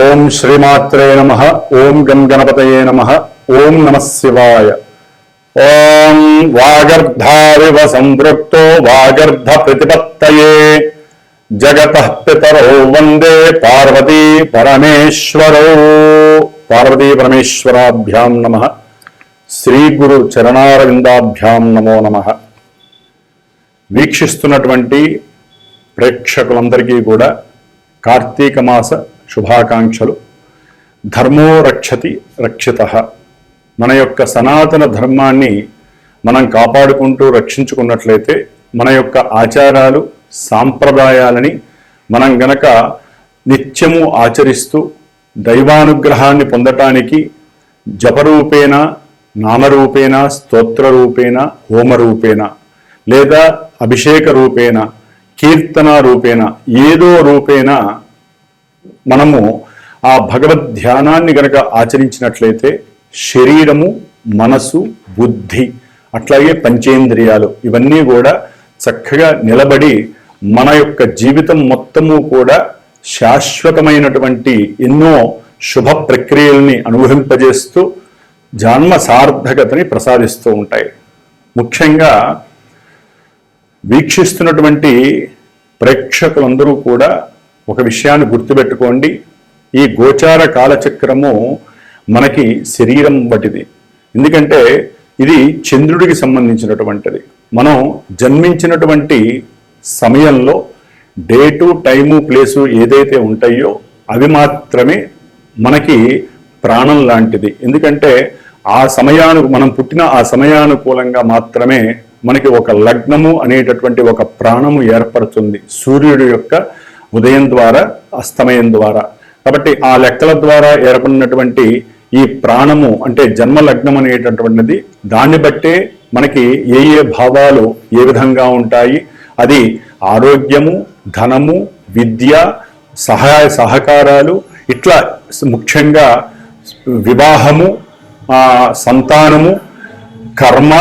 ఓం శ్రీమాత్రే నమ ఓం గం గణపతయే నమ ఓం నమ శివాయ. ఓం వాగర్ధావివ సంవృక్తో వాగర్ధ ప్రతిపత్తయే. జగత పితరో వందే పార్వతీ పరమేశ్వరో. పార్వతీ పరమేశ్వరాభ్యాం నమ. శ్రీ గురు చరణారవిందాభ్యాం నమో నమ. వీక్షిస్తున్నటువంటి ప్రేక్షకులందరికీ కూడా కార్తీక మాస శుభాకాంక్షలు. ధర్మో రక్షతి రక్షిత. మన యొక్క సనాతన ధర్మాన్ని మనం కాపాడుకుంటూ రక్షించుకున్నట్లయితే మన యొక్క ఆచారాలు సాంప్రదాయాలని మనం గనక నిత్యము ఆచరిస్తూ దైవానుగ్రహాన్ని పొందటానికి జపరూపేణ నామరూపేణ స్తోత్రరూపేణ హోమరూపేణ లేదా అభిషేక రూపేణ కీర్తన రూపేణ ఏదో రూపేణ మనము ఆ భగవద్ ధ్యానాన్ని గనక ఆచరించినట్లయితే శరీరము మనసు బుద్ధి అట్లాగే పంచేంద్రియాలు ఇవన్నీ కూడా చక్కగా నిలబడి మన యొక్క జీవితం మొత్తము కూడా శాశ్వతమైనటువంటి ఎన్నో శుభ ప్రక్రియల్ని అనుభవింపజేస్తూ జన్మ సార్థకతని ప్రసాదిస్తూ ఉంటాయి. ముఖ్యంగా వీక్షిస్తున్నటువంటి ప్రేక్షకులందరూ కూడా ఒక విషయాన్ని గుర్తుపెట్టుకోండి. ఈ గోచార కాలచక్రము మనకి శరీరం బట్టిది ఎందుకంటే ఇది చంద్రుడికి సంబంధించినటువంటిది. మనం జన్మించినటువంటి సమయంలో డేటు టైము ప్లేసు ఏదైతే ఉంటాయో అవి మాత్రమే మనకి ప్రాణం లాంటిది. ఎందుకంటే ఆ సమయాను మనం పుట్టిన ఆ సమయానుకూలంగా మాత్రమే మనకి ఒక లగ్నము అనేటటువంటి ఒక ప్రాణము ఏర్పడుతుంది. సూర్యుడి యొక్క ఉదయం ద్వారా అస్తమయం ద్వారా. కాబట్టి ఆ లెక్కల ద్వారా ఏర్పడినటువంటి ఈ ప్రాణము అంటే జన్మ లగ్నం అనేటటువంటిది దాన్ని బట్టే మనకి ఏ ఏ భావాలు ఏ విధంగా ఉంటాయి అది ఆరోగ్యము ధనము విద్య సహాయ సహకారాలు ఇట్లా ముఖ్యంగా వివాహము సంతానము కర్మ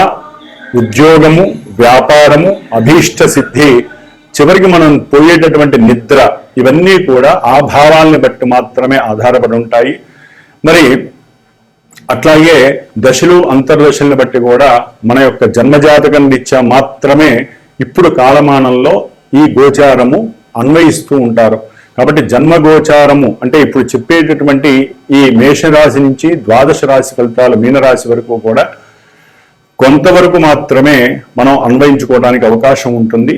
ఉద్యోగము వ్యాపారము అభీష్ట సిద్ధి చివరికి మనం పోయేటటువంటి నిద్ర ఇవన్నీ కూడా ఆ భావాల్ని బట్టి మాత్రమే ఆధారపడి ఉంటాయి. మరి అట్లాగే దశలు అంతర్దశల్ని బట్టి కూడా మన యొక్క జన్మజాతకం రీత్యా మాత్రమే ఇప్పుడు కాలమానంలో ఈ గోచారము అన్వయిస్తూ ఉంటారు. కాబట్టి జన్మ గోచారము అంటే ఇప్పుడు చెప్పేటటువంటి ఈ మేషరాశి నుంచి ద్వాదశ రాశి ఫలితాలు మీనరాశి వరకు కూడా కొంతవరకు మాత్రమే మనం అన్వయించుకోవడానికి అవకాశం ఉంటుంది.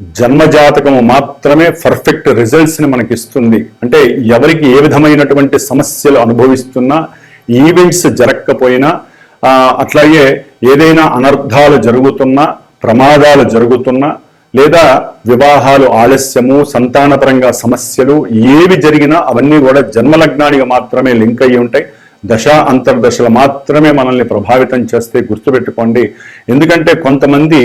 జన్మజాతకము మాత్రమే పర్ఫెక్ట్ రిజల్ట్స్ని మనకి ఇస్తుంది అంటే ఎవరికి ఏ విధమైనటువంటి సమస్యలు అనుభవిస్తున్నా ఈవెంట్స్ జరగకపోయినా అట్లాగే ఏదైనా అనర్థాలు జరుగుతున్నా ప్రమాదాలు జరుగుతున్నా లేదా వివాహాలు ఆలస్యము సంతానపరంగా సమస్యలు ఏవి జరిగినా అవన్నీ కూడా జన్మలగ్నానికి మాత్రమే లింక్ అయ్యి ఉంటాయి. దశ అంతర్దశలు మాత్రమే మనల్ని ప్రభావితం చేస్తే గుర్తుపెట్టుకోండి. ఎందుకంటే కొంతమంది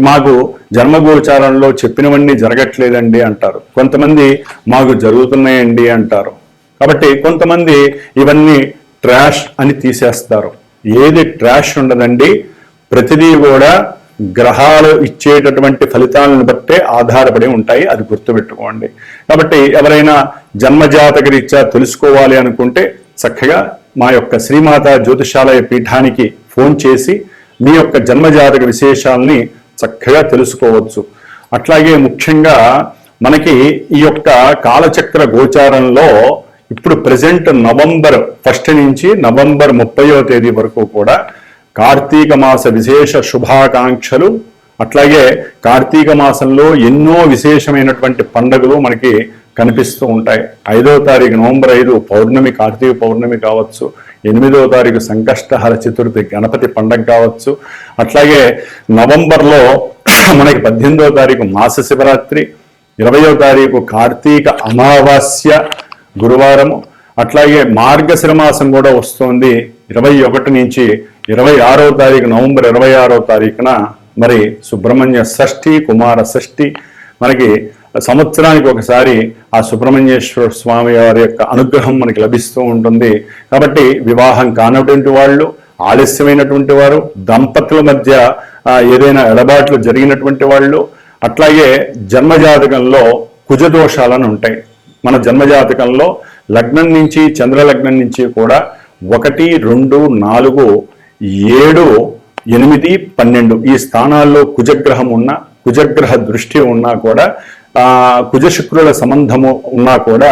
మాకు జన్మగోచారంలో చెప్పినవన్నీ జరగట్లేదండి అంటారు. కొంతమంది మాకు జరుగుతున్నాయండి అంటారు. కాబట్టి కొంతమంది ఇవన్నీ ట్రాష్ అని తీసేస్తారు. ఏది ట్రాష్ ఉండదండి. ప్రతిదీ కూడా గ్రహాలు ఇచ్చేటటువంటి ఫలితాలను బట్టే ఆధారపడి ఉంటాయి. అది గుర్తుపెట్టుకోండి. కాబట్టి ఎవరైనా జన్మజాతక రీత్యా తెలుసుకోవాలి అనుకుంటే చక్కగా మా యొక్క శ్రీమాత జ్యోతిషాలయ పీఠానికి ఫోన్ చేసి మీ యొక్క జన్మజాతక విశేషాలని చక్కగా తెలుసుకోవచ్చు. అట్లాగే ముఖ్యంగా మనకి ఈ యొక్క కాలచక్ర గోచారంలో ఇప్పుడు ప్రజెంట్ నవంబర్ ఫస్ట్ నుంచి నవంబర్ ముప్పయో తేదీ వరకు కూడా కార్తీక మాస విశేష శుభాకాంక్షలు అట్లాగే కార్తీక మాసంలో ఎన్నో విశేషమైనటువంటి పండుగలు మనకి కనిపిస్తూ ఉంటాయి. ఐదో తారీఖు నవంబర్ ఐదు పౌర్ణమి కార్తీక పౌర్ణమి కావచ్చు ఎనిమిదో తారీఖు సంకష్టహర చతుర్థి గణపతి పండగ కావచ్చు. అట్లాగే నవంబర్లో మనకి పద్దెనిమిదో తారీఖు మాస శివరాత్రి ఇరవయో తారీఖు కార్తీక అమావాస్య గురువారము. అట్లాగే మార్గశిర మాసం కూడా వస్తుంది ఇరవై ఒకటి నుంచి ఇరవై ఆరో తారీఖు నవంబర్ ఇరవై ఆరో తారీఖున. మరి సుబ్రహ్మణ్య షష్ఠి కుమార షష్ఠి మనకి సంవత్సరానికి ఒకసారి ఆ సుబ్రహ్మణ్యేశ్వర స్వామి వారి యొక్క అనుగ్రహం మనకి లభిస్తూ ఉంటుంది. కాబట్టి వివాహం కానటువంటి వాళ్ళు ఆలస్యమైనటువంటి వారు దంపతుల మధ్య ఏదైనా ఎడబాట్లు జరిగినటువంటి వాళ్ళు అట్లాగే జన్మజాతకంలో కుజదోషాలను ఉంటాయి. మన జన్మజాతకంలో లగ్నం నుంచి చంద్ర లగ్నం నుంచి కూడా ఒకటి రెండు నాలుగు ఏడు ఎనిమిది పన్నెండు ఈ స్థానాల్లో కుజగ్రహం ఉన్న కుజగ్రహ దృష్టి ఉన్నా కూడా కుజశుక్రుల కుజ శుక్రుల సంబంధము ఉన్నా కూడా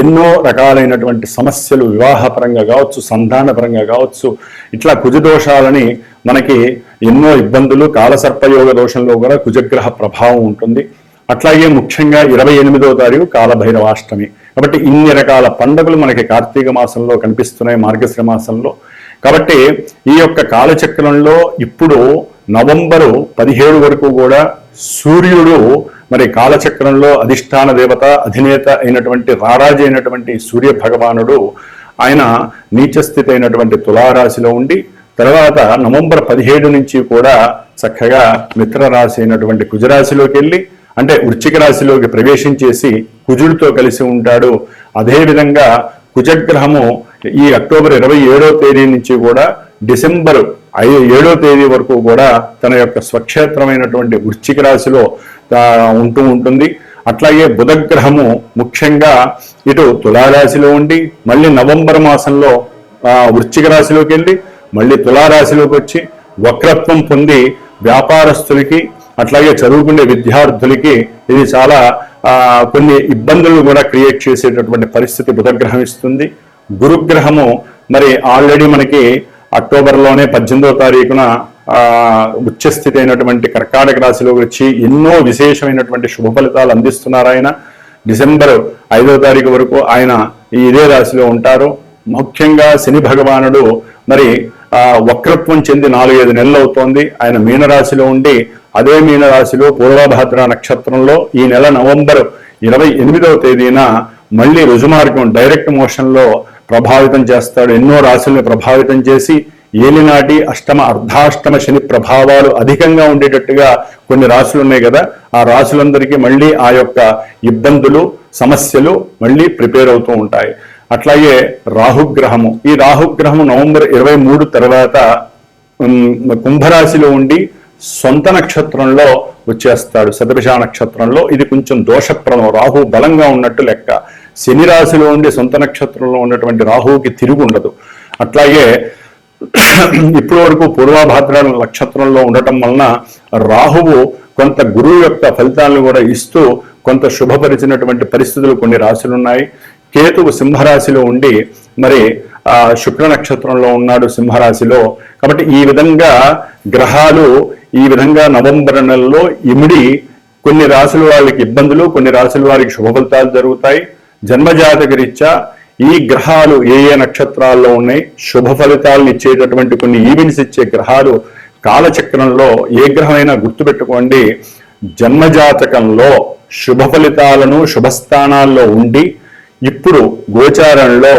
ఎన్నో రకాలైనటువంటి సమస్యలు వివాహపరంగా కావచ్చు సంతానపరంగా కావచ్చు ఇట్లా కుజ దోషాలని మనకి ఎన్నో ఇబ్బందులు కాలసర్పయోగ దోషంలో కూడా కుజగ్రహ ప్రభావం ఉంటుంది. అట్లాగే ముఖ్యంగా ఇరవై ఎనిమిదవ తారీఖు కాలభైరవాష్టమి. కాబట్టి ఇన్ని రకాల పండుగలు మనకి కార్తీక మాసంలో కనిపిస్తున్నాయి మార్గశ్ర మాసంలో. కాబట్టి ఈ యొక్క కాలచక్రంలో ఇప్పుడు నవంబరు పదిహేడు వరకు కూడా సూర్యుడు మరి కాలచక్రంలో అధిష్టాన దేవత అధినేత అయినటువంటి రారాజు అయినటువంటి సూర్య భగవానుడు ఆయన నీచస్థితి అయినటువంటి తులారాశిలో ఉండి తర్వాత నవంబర్ పదిహేడు నుంచి కూడా చక్కగా మిత్రరాశి అయినటువంటి కుజరాశిలోకి వెళ్ళి అంటే వృశ్చిక రాశిలోకి ప్రవేశించేసి కుజుడితో కలిసి ఉంటాడు. అదేవిధంగా కుజగ్రహము ఈ అక్టోబర్ ఇరవై ఏడో తేదీ నుంచి కూడా డిసెంబర్ ఐ ఏడో తేదీ వరకు కూడా తన యొక్క స్వక్షేత్రమైనటువంటి వృశ్చిక రాశిలో ఉంటూ ఉంటుంది. అట్లాగే బుధగ్రహము ముఖ్యంగా ఇటు తులారాశిలో ఉండి మళ్ళీ నవంబర్ మాసంలో వృశ్చిక రాశిలోకి వెళ్ళి మళ్ళీ తులారాశిలోకి వచ్చి వక్రత్వం పొంది వ్యాపారస్తులకి అట్లాగే చదువుకునే విద్యార్థులకి ఇది చాలా కొన్ని ఇబ్బందులు కూడా క్రియేట్ చేసేటటువంటి పరిస్థితి బుధగ్రహం ఇస్తుంది. గురుగ్రహము మరి ఆల్రెడీ మనకి అక్టోబర్లోనే పద్దెనిమిదవ తారీఖున ఉచ్చస్థితి అయినటువంటి కర్కాటక రాశిలో వచ్చి ఎన్నో విశేషమైనటువంటి శుభ ఫలితాలు అందిస్తున్నారు ఆయన. డిసెంబర్ ఐదవ తారీఖు వరకు ఆయన ఇదే రాశిలో ఉంటారు. ముఖ్యంగా శని భగవానుడు మరి ఆ, వక్రత్వం చెంది నాలుగైదు నెలలు అవుతోంది. ఆయన మీనరాశిలో ఉండి అదే మీనరాశిలో పూర్వభద్ర నక్షత్రంలో ఈ నెల నవంబర్ ఇరవై ఎనిమిదవ తేదీన మళ్ళీ రుజుమార్గం డైరెక్ట్ మోషన్లో ప్రభావితం చేస్తాడు. ఎన్నో రాశుల్ని ప్రభావితం చేసి ఏలినాటి అష్టమ అర్ధాష్టమ శని ప్రభావాలు అధికంగా ఉండేటట్టుగా కొన్ని రాశులు ఉన్నాయి కదా ఆ రాశులందరికీ మళ్ళీ ఆ యొక్క ఇబ్బందులు సమస్యలు మళ్ళీ ప్రిపేర్ అవుతూ ఉంటాయి. అట్లాగే రాహుగ్రహము. ఈ రాహుగ్రహము నవంబర్ ఇరవై మూడు తర్వాత కుంభరాశిలో ఉండి సొంత నక్షత్రంలో వచ్చేస్తాడు. శతభిష నక్షత్రంలో ఇది కొంచెం దోషప్రదం. రాహు బలంగా ఉన్నట్టు లెక్క. శని రాశిలో ఉండి సొంత నక్షత్రంలో ఉన్నటువంటి రాహువుకి తిరుగు ఉండదు. అట్లాగే ఇప్పటి వరకు పూర్వభాద్ర నక్షత్రంలో ఉండటం వలన రాహువు కొంత గురువు యొక్క ఫలితాలను కూడా ఇస్తూ కొంత శుభపరిచినటువంటి పరిస్థితులు కొన్ని రాశులు ఉన్నాయి. కేతువు సింహరాశిలో ఉండి మరి ఆ శుక్ల నక్షత్రంలో ఉన్నాడు సింహరాశిలో. కాబట్టి ఈ విధంగా గ్రహాలు ఈ విధంగా నవంబర్ నెలలో ఇమిడి కొన్ని రాశుల వాళ్ళకి ఇబ్బందులు కొన్ని రాశుల వారికి శుభ ఫలితాలు జరుగుతాయి. జన్మజాతక రీత్యా ఈ గ్రహాలు ఏ ఏ నక్షత్రాల్లో ఉన్నాయి శుభ ఫలితాలను ఇచ్చేటటువంటి కొన్ని ఈవెంట్స్ ఇచ్చే గ్రహాలు కాలచక్రంలో ఏ గ్రహమైనా గుర్తుపెట్టుకోండి. జన్మజాతకంలో శుభ ఫలితాలను శుభస్థానాల్లో ఉండి ఇప్పుడు గోచారంలో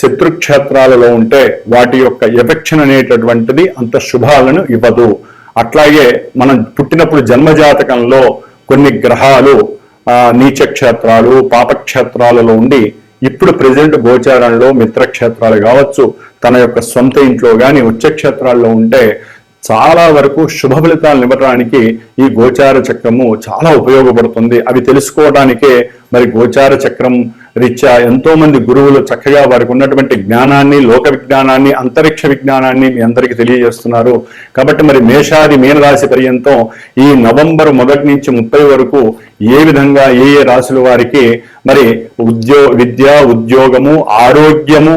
శత్రుక్షేత్రాలలో ఉంటే వాటి యొక్క ఎఫెక్షన్ అనేటటువంటిది అంత శుభాలను ఇవ్వదు. అట్లాగే మనం పుట్టినప్పుడు జన్మజాతకంలో కొన్ని గ్రహాలు ఆ, నీచక్షేత్రాలు పాపక్షేత్రాలలో ఉండి ఇప్పుడు ప్రజెంట్ గోచారంలో మిత్రక్షేత్రాలు కావచ్చు తన యొక్క సొంత ఇంట్లో కానీ ఉచ్చక్షేత్రాల్లో ఉంటే చాలా వరకు శుభ ఫలితాలను ఇవ్వడానికి ఈ గోచార చక్రము చాలా ఉపయోగపడుతుంది. అవి తెలుసుకోవడానికే మరి గోచార చక్రం రీత్యా ఎంతో మంది గురువులు చక్కగా వారికి ఉన్నటువంటి జ్ఞానాన్ని లోక విజ్ఞానాన్ని అంతరిక్ష విజ్ఞానాన్ని మీ అందరికీ తెలియజేస్తున్నారు. కాబట్టి మరి మేషాది మీనరాశి పర్యంతం ఈ నవంబర్ మొదటి నుంచి ముప్పై వరకు ఏ విధంగా ఏ ఏ రాశుల వారికి మరి ఉద్యో విద్య ఉద్యోగము ఆరోగ్యము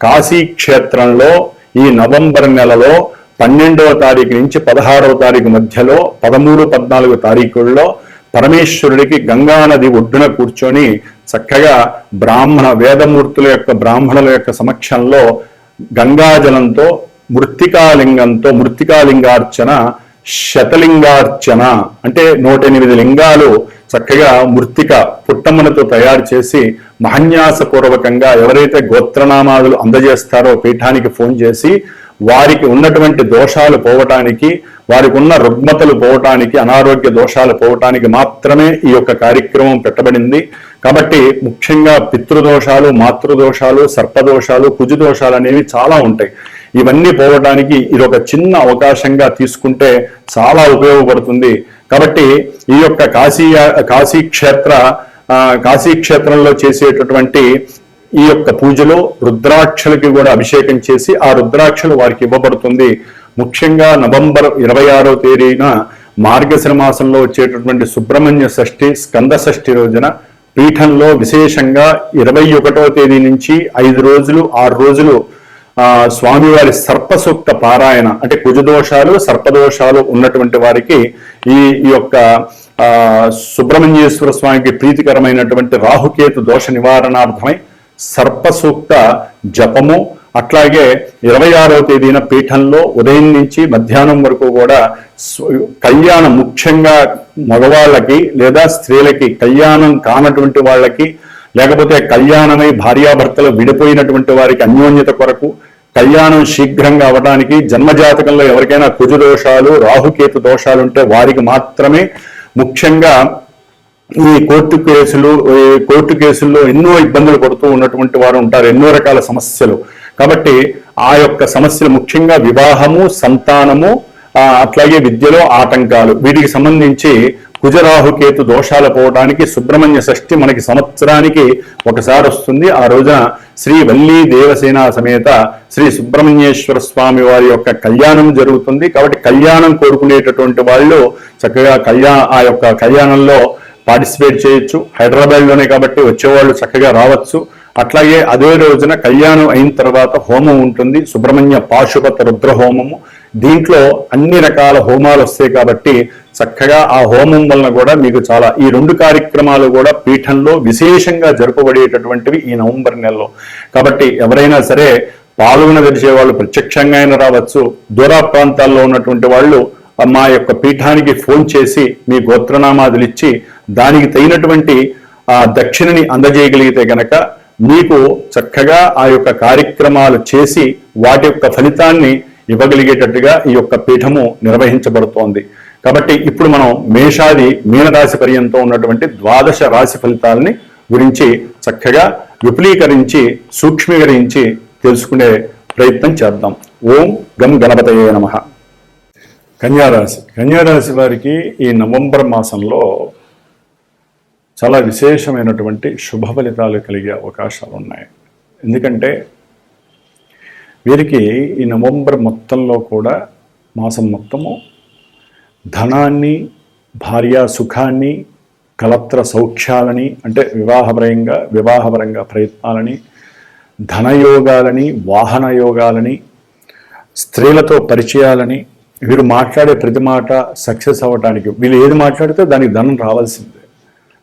కాశీ క్షేత్రంలో ఈ నవంబర్ నెలలో పన్నెండవ తారీఖు నుంచి పదహారవ తారీఖు మధ్యలో పదమూడు పద్నాలుగు తారీఖుల్లో పరమేశ్వరుడికి గంగా నది ఒడ్డున కూర్చొని చక్కగా బ్రాహ్మణ వేదమూర్తుల యొక్క బ్రాహ్మణుల యొక్క సమక్షంలో గంగాజలంతో మృత్తికాలింగంతో మృత్తికాలింగార్చన శతలింగార్చన అంటే నూట ఎనిమిది లింగాలు చక్కగా మృతిక పుట్టమ్మనతో తయారు చేసి మహన్యాసపూర్వకంగా ఎవరైతే గోత్రనామాలు అందజేస్తారో పీఠానికి ఫోన్ చేసి వారికి ఉన్నటువంటి దోషాలు పోవటానికి వారికి ఉన్న రుగ్మతలు పోవటానికి అనారోగ్య దోషాలు పోవటానికి మాత్రమే ఈ యొక్క కార్యక్రమం పెట్టబడింది. కాబట్టి ముఖ్యంగా పితృదోషాలు మాతృదోషాలు సర్పదోషాలు కుజుదోషాలు అనేవి చాలా ఉంటాయి. ఇవన్నీ పోవడానికి ఇది ఒక చిన్న అవకాశంగా తీసుకుంటే చాలా ఉపయోగపడుతుంది. కాబట్టి ఈ యొక్క కాశీ కాశీ క్షేత్ర ఆ, కాశీ క్షేత్రంలో చేసేటటువంటి ఈ యొక్క పూజలో రుద్రాక్షలకి కూడా అభిషేకం చేసి ఆ రుద్రాక్షలు వారికి ఇవ్వబడుతుంది. ముఖ్యంగా నవంబర్ ఇరవై ఆరో తేదీన మార్గశిర మాసంలో వచ్చేటటువంటి సుబ్రహ్మణ్య షష్ఠి స్కంద షష్ఠి రోజున పీఠంలో విశేషంగా ఇరవై ఒకటో తేదీ నుంచి ఐదు రోజులు ఆరు రోజులు స్వామివారి సర్పసూక్త పారాయణ అంటే కుజదోషాలు సర్పదోషాలు ఉన్నటువంటి వారికి ఈ ఈ యొక్క ఆ సుబ్రహ్మణ్యేశ్వర స్వామికి ప్రీతికరమైనటువంటి రాహుకేతు దోష నివారణార్థమై సర్పసూక్త జపము అట్లాగే ఇరవై ఆరవ తేదీన పీఠంలో ఉదయం నుంచి మధ్యాహ్నం వరకు కూడా కళ్యాణం ముఖ్యంగా మగవాళ్ళకి లేదా స్త్రీలకి కళ్యాణం కానటువంటి వాళ్ళకి లేకపోతే కళ్యాణమై భార్యాభర్తలు విడిపోయినటువంటి వారికి అన్యోన్యత కొరకు కళ్యాణం శీఘ్రంగా అవడానికి జన్మజాతకంలో ఎవరికైనా కుజు దోషాలు రాహుకేతు దోషాలు ఉంటే వారికి మాత్రమే ముఖ్యంగా ఈ కోర్టు కేసులు ఈ కోర్టు కేసుల్లో ఎన్నో ఇబ్బందులు పడుతూ ఉన్నటువంటి వారు ఉంటారు ఎన్నో రకాల సమస్యలు. కాబట్టి ఆ యొక్క సమస్యలు ముఖ్యంగా వివాహము సంతానము అట్లాగే విద్యలో ఆటంకాలు. వీటికి సంబంధించి కుజరాహుకేతు దోషాలు పోవడానికి సుబ్రహ్మణ్య షష్ఠి మనకి సంవత్సరానికి ఒకసారి వస్తుంది. ఆ రోజున శ్రీ వల్లీ దేవసేన సమేత శ్రీ సుబ్రహ్మణ్యేశ్వర స్వామి వారి యొక్క కళ్యాణం జరుగుతుంది. కాబట్టి కళ్యాణం కోరుకునేటటువంటి వాళ్ళు చక్కగా కళ్యాణ ఆ యొక్క కళ్యాణంలో పార్టిసిపేట్ చేయొచ్చు. హైదరాబాద్లోనే కాబట్టి వచ్చేవాళ్ళు చక్కగా రావచ్చు. అట్లాగే అదే రోజున కళ్యాణం అయిన తర్వాత హోమం ఉంటుంది. సుబ్రహ్మణ్య పాశుపత రుద్ర హోమము దీంట్లో అన్ని రకాల హోమాలు వస్తాయి కాబట్టి చక్కగా ఆ హోమం వలన కూడా మీకు చాలా ఈ రెండు కార్యక్రమాలు కూడా పీఠంలో విశేషంగా జరుపబడేటటువంటివి ఈ నవంబర్ నెలలో. కాబట్టి ఎవరైనా సరే పాల్గొనదలిచే వాళ్ళు ప్రత్యక్షంగా అయినా రావచ్చు. దూర ప్రాంతాల్లో ఉన్నటువంటి వాళ్ళు మా యొక్క పీఠానికి ఫోన్ చేసి మీ గోత్రనామాదులు ఇచ్చి దానికి తగినటువంటి ఆ దక్షిణని అందజేయగలిగితే గనక మీకు చక్కగా ఆ యొక్క కార్యక్రమాలు చేసి వాటి యొక్క ఫలితాన్ని ఇవ్వగలిగేటట్టుగా ఈ యొక్క పీఠము నిర్వహించబడుతోంది. కాబట్టి ఇప్పుడు మనం మేషాది మీనరాశి పర్యంతం ఉన్నటువంటి ద్వాదశ రాశి ఫలితాలని గురించి చక్కగా విపులీకరించి సూక్ష్మీకరించి తెలుసుకునే ప్రయత్నం చేద్దాం. ఓం గం గణపతయే నమః. కన్యారాశి. కన్యారాశి వారికి ఈ నవంబర్ మాసంలో చాలా విశేషమైనటువంటి శుభ ఫలితాలు కలిగే అవకాశాలు ఉన్నాయి ఎందుకంటే వీరికి ఈ నవంబర్ మొత్తంలో కూడా మాసం మొత్తము ధనాన్ని భార్యా సుఖాన్ని కలత్ర సౌఖ్యాలని అంటే వివాహపరంగా వివాహపరంగా ప్రయత్నాలని ధనయోగాలని వాహన యోగాలని స్త్రీలతో పరిచయాలని వీరు మాట్లాడే ప్రతి మాట సక్సెస్ అవ్వటానికి వీళ్ళు ఏది మాట్లాడితే దానికి ధనం రావాల్సిందే.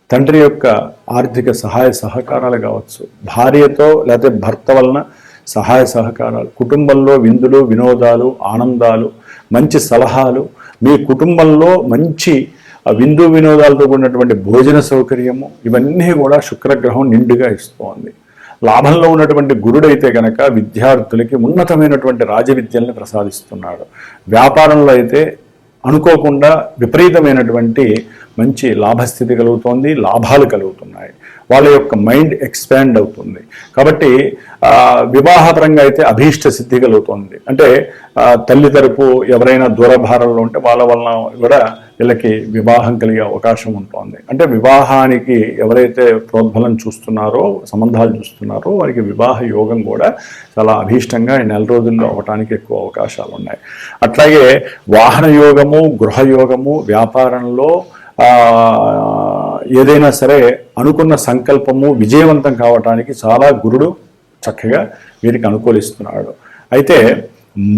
తండ్రి యొక్క ఆర్థిక సహాయ సహకారాలు కావచ్చు భార్యతో లేకపోతే భర్త వలన సహాయ సహకారాలు కుటుంబంలో విందులు వినోదాలు ఆనందాలు మంచి సలహాలు మీ కుటుంబంలో మంచి విందు వినోదాలతో కూడినటువంటి భోజన సౌకర్యము ఇవన్నీ కూడా శుక్రగ్రహం నిండుగా ఇస్తోంది. లాభంలో ఉన్నటువంటి గురుడైతే కనుక విద్యార్థులకి ఉన్నతమైనటువంటి రాజవిద్యల్ని ప్రసాదిస్తున్నాడు. వ్యాపారంలో అయితే అనుకోకుండా విపరీతమైనటువంటి మంచి లాభస్థితి కలుగుతోంది లాభాలు కలుగుతున్నాయి. వాళ్ళ యొక్క మైండ్ ఎక్స్పాండ్ అవుతుంది. కాబట్టి వివాహపరంగా అయితే అభీష్ట సిద్ధి కలుగుతుంది. అంటే తల్లి తరపు ఎవరైనా దూరభారంలో ఉంటే వాళ్ళ వలన కూడా వీళ్ళకి వివాహం కలిగే అవకాశం ఉంటుంది. అంటే వివాహానికి ఎవరైతే ప్రోద్బలం చూస్తున్నారో సంబంధాలు చూస్తున్నారో వారికి వివాహ యోగం కూడా చాలా అభీష్టంగా ఈ నెల రోజుల్లో అవటానికి ఎక్కువ అవకాశాలు ఉన్నాయి. అట్లాగే వాహన యోగము గృహయోగము వ్యాపారంలో ఏదైనా సరే అనుకున్న సంకల్పము విజయవంతం కావటానికి చాలా గురుడు చక్కగా వీరికి అనుకూలిస్తున్నాడు. అయితే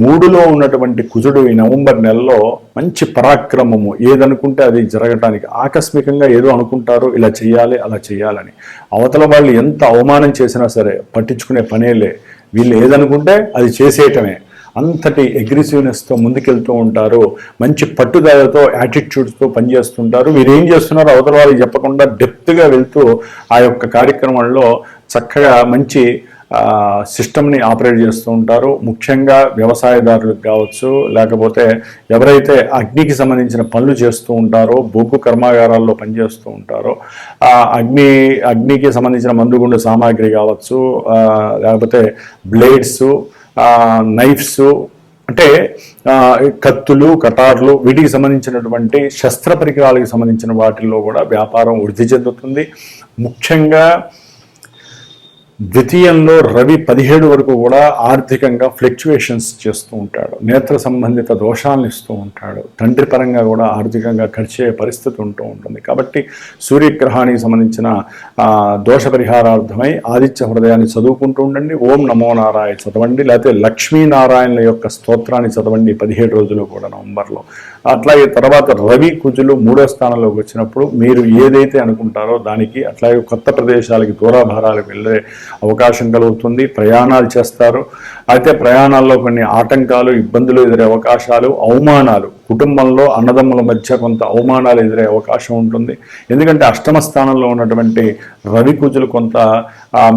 మూడులో ఉన్నటువంటి కుజుడు ఈ నవంబర్ నెలలో మంచి పరాక్రమము ఏదనుకుంటే అది జరగటానికి ఆకస్మికంగా ఏదో అనుకుంటారు ఇలా చేయాలి అలా చేయాలని అవతల వాళ్ళు ఎంత అవమానం చేసినా సరే పట్టించుకునే పనేలే వీళ్ళు ఏదనుకుంటే అది చేసేయటమే. అంతటి అగ్రెసివ్నెస్తో ముందుకెళ్తూ ఉంటారు మంచి పట్టుదలతో యాటిట్యూడ్స్తో పనిచేస్తుంటారు. వీరు ఏం చేస్తున్నారో అవతల వాళ్ళకి చెప్పకుండా డెప్త్గా వెళ్తూ ఆ యొక్క కార్యక్రమంలో చక్కగా మంచి సిస్టమ్ని ఆపరేట్ చేస్తూ ఉంటారు. ముఖ్యంగా వ్యవసాయదారులకు కావచ్చు లేకపోతే ఎవరైతే అగ్నికి సంబంధించిన పనులు చేస్తూ ఉంటారో బొగ్గు కర్మాగారాల్లో పనిచేస్తూ ఉంటారో అగ్ని అగ్నికి సంబంధించిన మందుగుండు సామాగ్రి కావచ్చు లేకపోతే బ్లేడ్స్ నైఫ్స్ అంటే కత్తులు కటార్లు వీటికి సంబంధించినటువంటి శస్త్ర పరికరాలకు సంబంధించిన వాటిల్లో కూడా వ్యాపారం వృద్ధి చెందుతుంది. ముఖ్యంగా ద్వితీయంలో రవి పదిహేడు వరకు కూడా ఆర్థికంగా ఫ్లక్చువేషన్స్ చేస్తూ ఉంటాడు. నేత్ర సంబంధిత దోషాలను ఇస్తూ ఉంటాడు. తండ్రి పరంగా కూడా ఆర్థికంగా ఖర్చు అయ్యే పరిస్థితి ఉంటూ ఉంటుంది. కాబట్టి సూర్యగ్రహానికి సంబంధించిన దోష పరిహారార్థమై ఆదిత్య హృదయాన్ని చదువుకుంటూ ఉండండి. ఓం నమో నారాయణ చదవండి. లేకపోతే లక్ష్మీనారాయణల యొక్క స్తోత్రాన్ని చదవండి పదిహేడు రోజులు కూడా నవంబర్లో. అట్లాగే తర్వాత రవి కుజులు మూడో స్థానంలోకి వచ్చినప్పుడు మీరు ఏదైతే అనుకుంటారో దానికి అట్లాగే కొత్త ప్రదేశాలకి దూరాభారాలకు వెళ్ళే అవకాశం కలుగుతుంది ప్రయాణాలు చేస్తారు. అయితే ప్రయాణాల్లో కొన్ని ఆటంకాలు ఇబ్బందులు ఎదురే అవకాశాలు అవమానాలు కుటుంబంలో అన్నదమ్ముల మధ్య కొంత అవమానాలు ఎదురే అవకాశం ఉంటుంది. ఎందుకంటే అష్టమ స్థానంలో ఉన్నటువంటి రవి కుజులు కొంత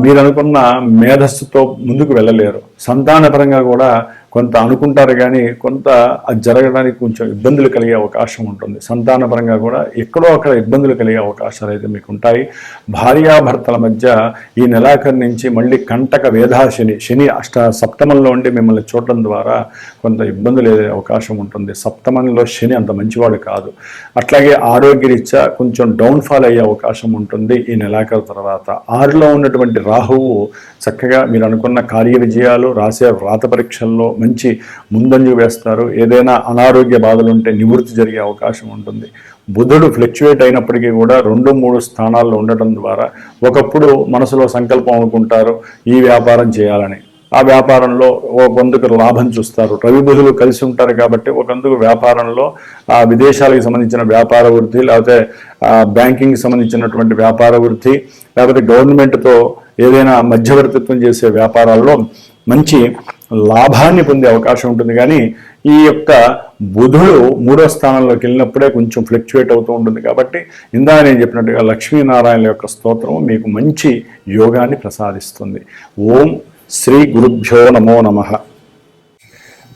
మీరు అనుకున్న మేధస్సుతో ముందుకు వెళ్ళలేరు. సంతానపరంగా కూడా కొంత అనుకుంటారు కానీ కొంత అది జరగడానికి కొంచెం ఇబ్బందులు కలిగే అవకాశం ఉంటుంది. సంతానపరంగా కూడా ఎక్కడో అక్కడ ఇబ్బందులు కలిగే అవకాశాలు అయితే మీకు ఉంటాయి. భార్యాభర్తల మధ్య ఈ నెలాఖరు నుంచి మళ్ళీ కంటక వేధాశని శని అష్ట సప్తమంలో ఉండి మిమ్మల్ని చూడటం ద్వారా కొంత ఇబ్బందులు ఎదురే అవకాశం ఉంటుంది. సప్తమ సంబంధంలో శని అంత మంచివాడు కాదు. అట్లాగే ఆరోగ్యరీత్యా కొంచెం డౌన్ఫాల్ అయ్యే అవకాశం ఉంటుంది ఈ నెలాఖరు తర్వాత. ఆరులో ఉన్నటువంటి రాహువు చక్కగా మీరు అనుకున్న కార్య విజయాలు రాసే వ్రాత పరీక్షల్లో మంచి ముందంజు వేస్తారు ఏదైనా అనారోగ్య బాధలు ఉంటే నివృత్తి జరిగే అవకాశం ఉంటుంది. బుధుడు ఫ్లక్చువేట్ అయినప్పటికీ కూడా రెండు మూడు స్థానాల్లో ఉండటం ద్వారా ఒకప్పుడు మనసులో సంకల్పం అనుకుంటారు ఈ వ్యాపారం చేయాలని. ఆ వ్యాపారంలో ఒకందుకు లాభం చూస్తారు. రవి బుధులు కలిసి ఉంటారు కాబట్టి ఒకందుకు వ్యాపారంలో ఆ విదేశాలకు సంబంధించిన వ్యాపార వృద్ధి లేకపోతే బ్యాంకింగ్కి బ్యాంకింగ్ సంబంధించినటువంటి వ్యాపార వృద్ధి లేకపోతే గవర్నమెంట్తో ఏదైనా మధ్యవర్తిత్వం చేసే వ్యాపారాల్లో మంచి లాభాన్ని పొందే అవకాశం ఉంటుంది. కానీ ఈ యొక్క బుధుడు మూడో స్థానంలోకి వెళ్ళినప్పుడే కొంచెం ఫ్లక్చువేట్ అవుతూ ఉంటుంది కాబట్టి ఇందా నేను చెప్పినట్టుగా లక్ష్మీనారాయణ యొక్క స్తోత్రం మీకు మంచి యోగాన్ని ప్రసాదిస్తుంది. ఓం శ్రీ గురుభ్యో నమో నమ.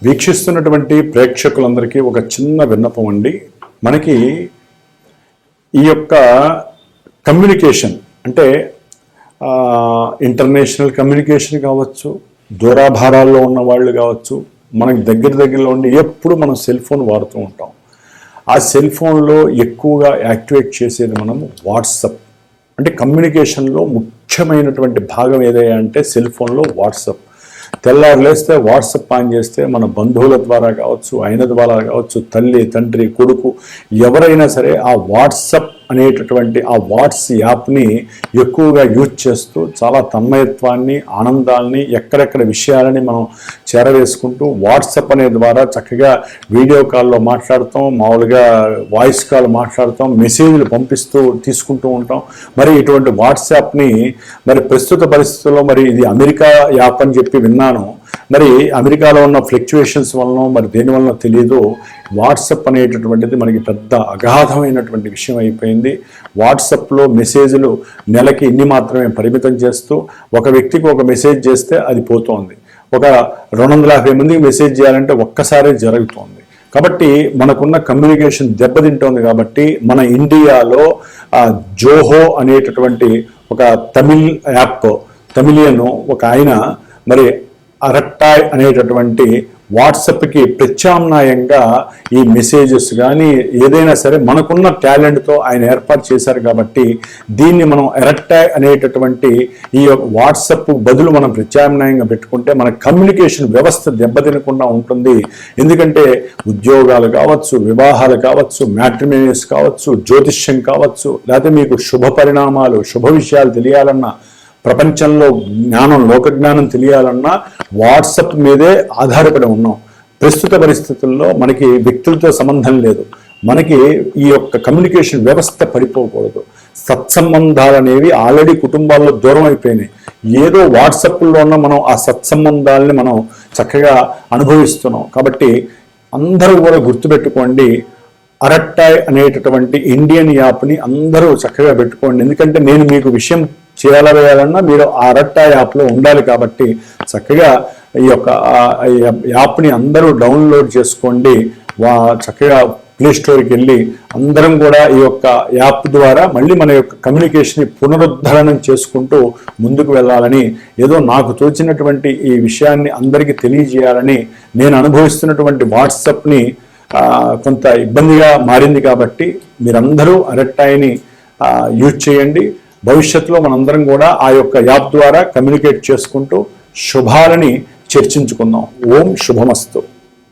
వీక్షిస్తున్నటువంటి ప్రేక్షకులందరికీ ఒక చిన్న విన్నపం అండి. మనకి ఈ యొక్క కమ్యూనికేషన్ అంటే ఇంటర్నేషనల్ కమ్యూనికేషన్ కావచ్చు దూరాభారాల్లో ఉన్న వాళ్ళు కావచ్చు మనకి దగ్గర దగ్గరలో ఉండి ఎప్పుడు మనం సెల్ ఫోన్ వాడుతూ ఉంటాం. ఆ సెల్ ఫోన్లో ఎక్కువగా యాక్టివేట్ చేసేది మనం వాట్సప్. అంటే కమ్యూనికేషన్లో ముఖ్యమైనటువంటి భాగం ఏదయ్యా అంటే సెల్ ఫోన్లో వాట్సప్. తెల్లారు లేస్తే వాట్సప్ ఆన్ చేస్తే మన బంధువుల ద్వారా కావచ్చు ఆయన ద్వారా కావచ్చు తల్లి తండ్రి కొడుకు ఎవరైనా సరే ఆ వాట్సప్ అనేటటువంటి ఆ వాట్స్ యాప్ని ఎక్కువగా యూజ్ చేస్తూ చాలా తన్మయత్వాన్ని ఆనందాల్ని ఎక్కడెక్కడ విషయాలని మనం చేరవేసుకుంటూ వాట్సాప్ అనే ద్వారా చక్కగా వీడియో కాల్లో మాట్లాడతాం మామూలుగా వాయిస్ కాల్ మాట్లాడతాం మెసేజ్లు పంపిస్తూ తీసుకుంటూ ఉంటాం. మరి ఇటువంటి వాట్సాప్ని మరి ప్రస్తుత పరిస్థితుల్లో మరి ఇది అమెరికా యాప్ అని చెప్పి విన్నాను. మరి అమెరికాలో ఉన్న ఫ్లక్చువేషన్స్ వలన మరి దేని వలన తెలియదు వాట్సప్ అనేటటువంటిది మనకి పెద్ద అగాధమైనటువంటి విషయం అయిపోయింది. వాట్సప్లో మెసేజ్లు నెలకి ఇన్ని మాత్రమే పరిమితం చేస్తూ ఒక వ్యక్తికి ఒక మెసేజ్ చేస్తే అది పోతోంది. ఒక రెండు వందల యాభై మందికి మెసేజ్ చేయాలంటే ఒక్కసారే జరుగుతోంది. కాబట్టి మనకున్న కమ్యూనికేషన్ దెబ్బతింటోంది కాబట్టి మన ఇండియాలో జోహో అనేటటువంటి ఒక తమిళ్ యాప్ తమిళియన్ ఒక ఆయన మరి అరట్టాయ్ అనేటటువంటి వాట్సప్కి ప్రత్యామ్నాయంగా ఈ మెసేజెస్ కానీ ఏదైనా సరే మనకున్న టాలెంట్తో ఆయన ఏర్పాటు చేశారు కాబట్టి దీన్ని మనం ఎరట్టాయ్ అనేటటువంటి ఈ యొక్క వాట్సప్ బదులు మనం ప్రత్యామ్నాయంగా పెట్టుకుంటే మన కమ్యూనికేషన్ వ్యవస్థ దెబ్బతినకుండా ఉంటుంది. ఎందుకంటే ఉద్యోగాలు కావచ్చు వివాహాలు కావచ్చు మ్యాట్రిమేనియస్ కావచ్చు జ్యోతిష్యం కావచ్చు లేకపోతే మీకు శుభ పరిణామాలు శుభ విషయాలు తెలియాలన్నా ప్రపంచంలో జ్ఞానం లోక జ్ఞానం తెలియాలన్నా వాట్సప్ మీదే ఆధారపడి ఉన్నాం. ప్రస్తుత పరిస్థితుల్లో మనకి వ్యక్తులతో సంబంధం లేదు. మనకి ఈ యొక్క కమ్యూనికేషన్ వ్యవస్థ పడిపోకూడదు. సత్సంబంధాలు అనేవి ఆల్రెడీ కుటుంబాల్లో దూరం అయిపోయినాయి. ఏదో వాట్సాప్లోనే మనం ఆ సత్సంబంధాలని మనం చక్కగా అనుభవిస్తున్నాం. కాబట్టి అందరూ కూడా గుర్తుపెట్టుకోండి అరట్టాయ్ అనేటటువంటి ఇండియన్ యాప్ని అందరూ చక్కగా పెట్టుకోండి. ఎందుకంటే నేను మీకు విషయం చీరాల వేయాలన్నా మీరు ఆ అరట్టా యాప్లో ఉండాలి కాబట్టి చక్కగా ఈ యొక్క యాప్ని అందరూ డౌన్లోడ్ చేసుకోండి. వా చక్కగా ప్లే స్టోర్కి వెళ్ళి అందరం కూడా ఈ యొక్క యాప్ ద్వారా మళ్ళీ మన యొక్క కమ్యూనికేషన్ని పునరుద్ధరణం చేసుకుంటూ ముందుకు వెళ్ళాలని ఏదో నాకు తోచినటువంటి ఈ విషయాన్ని అందరికీ తెలియజేయాలని నేను అనుభవిస్తున్నటువంటి వాట్సప్ని కొంత ఇబ్బందిగా మారింది కాబట్టి మీరందరూ అరట్టాయిని యూజ్ చేయండి. భవిష్యత్తులో మనందరం కూడా ఆ యొక్క యాప్ ద్వారా కమ్యూనికేట్ చేసుకుంటూ శుభాలని చర్చించుకుందాం. ఓం శుభమస్తు.